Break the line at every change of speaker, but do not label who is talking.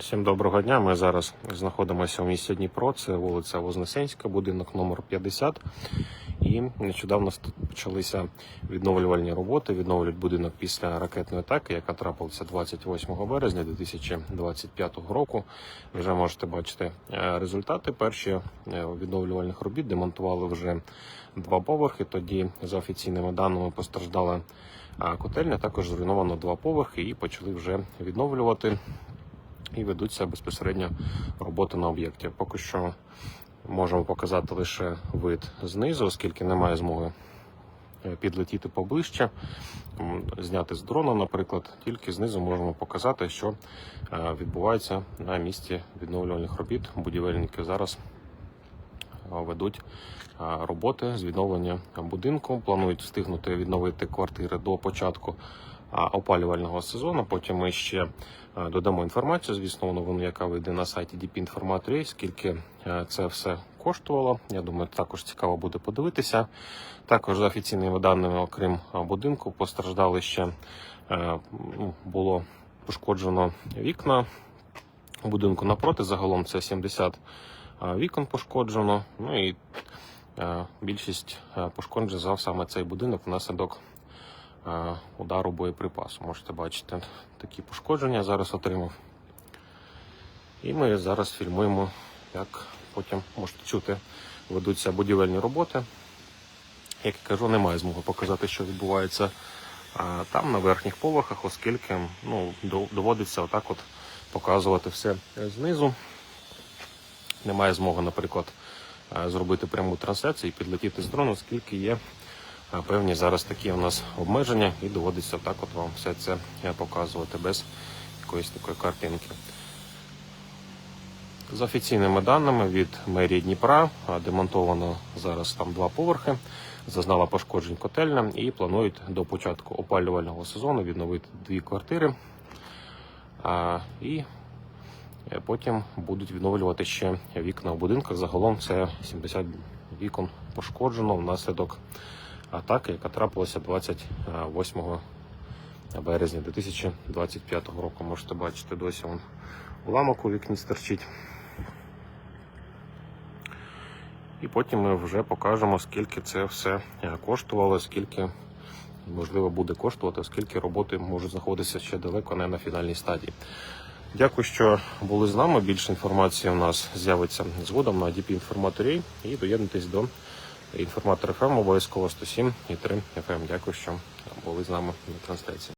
Всім доброго дня. Ми зараз знаходимося у місті Дніпро. Це вулиця Вознесенська, будинок номер 50. І нещодавно почалися відновлювальні роботи. Відновлюють будинок після ракетної атаки, яка трапилася 28 березня 2025 року. Вже можете бачити е, результати. Перші е, відновлювальних робіт демонтували вже два поверхи. Тоді, за офіційними даними, постраждала е, котельня. Також зруйновано два поверхи і почали вже відновлювати і ведуться безпосередньо роботи на об'єкті. Поки що можемо показати лише вид знизу, оскільки немає змоги е, підлетіти поближче, зняти з дрона, наприклад, тільки знизу можемо показати, що е, відбувається на місці відновлювальних робіт. Будівельники зараз е, ведуть роботи з відновлення будинку. Планують встигнути відновити квартири до початку опалювального сезону. Потім ми ще е, додамо інформацію, звісно, новину, яка вийде на сайті dpinformator.ua, скільки е, це все коштувало. Я думаю, також цікаво буде подивитися. Також за офіційними даними, окрім е, будинку, постраждали ще ну, було пошкоджено вікна будинку напроти. Загалом це 70 е, вікон пошкоджено. Ну і більшість пошкоджень саме цей будинок внаслідок удару боєприпасу. Можете бачити такі пошкодження зараз отримав. І ми зараз фільмуємо, як потім можете чути, ведуться будівельні роботи. Як я кажу, немає змоги показати, що відбувається там на верхніх поверхах, оскільки ну, доводиться отак от показувати все знизу. Немає змоги, наприклад, е, зробити пряму трансляцію і підлетіти з дрону, оскільки є е, певні зараз такі у нас обмеження, і доводиться так от вам все це е, показувати без якоїсь такої картинки. За офіційними даними від мерії Дніпра демонтовано зараз там два поверхи, зазнала пошкоджень котельня і планують до початку опалювального сезону відновити дві квартири. А, і е, потім будуть відновлювати ще вікна у будинках. Загалом це 70 вікон пошкоджено внаслідок атаки, яка трапилася 28 березня 2025 року. Можете бачити, досі он уламок у вікні стерчить. І потім ми вже покажемо, скільки це все е, коштувало, скільки можливо буде коштувати, оскільки роботи можуть знаходитися ще далеко не на фінальній стадії. Дякую, що були з нами. Більше інформації у нас з'явиться згодом на DP інформаторі і доєднуйтесь до інформатора FM обов'язково 107 і 3 FM. Дякую, що були з нами на трансляції.